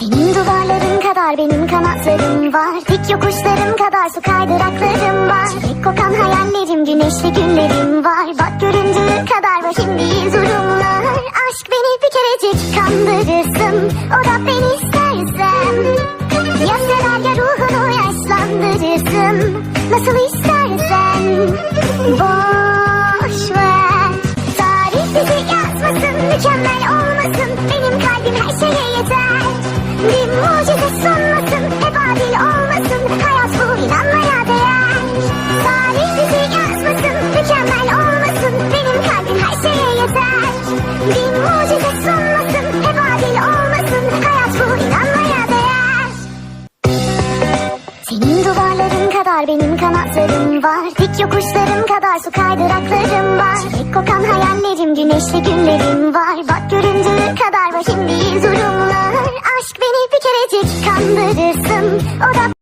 Senin duvarların kadar benim kanatlarım var. Dik yokuşlarım kadar su kaydıraklarım var. Çilek kokan hayallerim güneşli günlerim var. Bak göründüğü kadar vahim değil durumlar. Aşk beni bir kerecik kandırırsın. O da beni istersen Ya sever ya ruhunu yaşlandırırsın. Nasıl istersen. Boş ver. Tarih bizi yazmasın Mükemmel olmasın. Benim kalbim her şeye yeter Bir mucize sunmasın Hep adil olmasın. Hayat bu inanmaya değer. Tarih bizi yazmasın Mükemmel olmasın. Benim kalbim her yeter. Bir mucize sunmasın Hep adil olmasın. Hayat bu inanmaya değer. Senin duvarların kadar benim kanatlarım var. Dik yokuşlarım kadar su kaydıraklarım var. Çilek kokan hayallerim güneşli günlerim var. Bak Aşk beni bir kerecik kandırırsın. O da